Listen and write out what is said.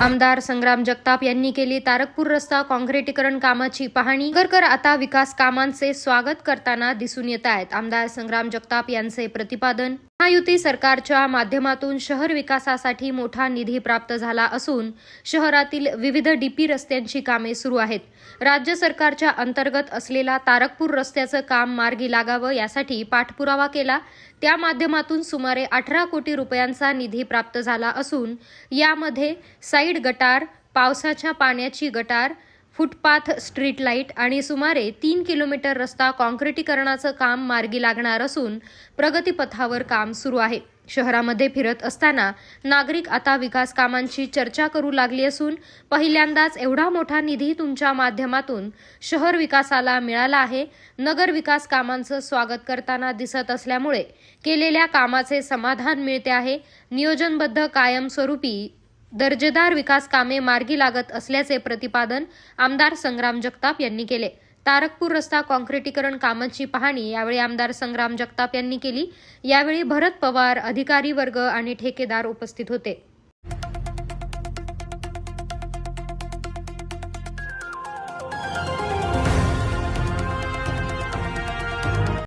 आमदार संग्राम जगताप यांनी केली तारकपूर रस्ता काँक्रिटीकरण कामाची पाहणी. नगरकर आता विकास कामांचे स्वागत करताना दिसून येत आहेत. आमदार संग्राम जगताप यांचे प्रतिपादन महायुती सरकारच्या माध्यमातून शहर विकासासाठी मोठा निधी प्राप्त झाला असून शहरातील विविध डीपी रस्त्यांची कामे सुरू आहेत. राज्य सरकारच्या अंतर्गत असलेला तारकपूर रस्त्याचं काम मार्गी लागावं यासाठी पाठपुरावा केला. त्या माध्यमातून सुमारे अठरा कोटी रुपयांचा निधी प्राप्त झाला असून यामध्ये साईड गटार पावसाच्या पाण्याची गटार फुटपाथ स्ट्रीट लाइट आणि सुमारे तीन किलोमीटर रस्ता काँक्रिटीकरणाचं काम मार्गी लागणार असून प्रगतीपथावर काम सुरू आहे. शहरामध्ये फिरत असताना नागरिक आता विकास कामांची चर्चा करू लागली असून पहिल्यांदाच एवढा मोठा निधी तुमच्या माध्यमातून शहर विकासाला मिळाला आहे. नगर विकास कामांचं स्वागत करताना दिसत असल्यामुळे केलेल्या कामाचे समाधान मिळते आहे. नियोजनबद्ध कायमस्वरूपी दर्जेदार विकास कामे मार्गी लागत असल्याचे प्रतिपादन आमदार संग्राम जगताप यांनी केले. तारकपूर रस्ता काँक्रिटीकरण कामाची पाहणी यावेळी आमदार संग्राम जगताप यांनी केली. यावेळी भरत पवार अधिकारी वर्ग आणि ठेकेदार उपस्थित होते.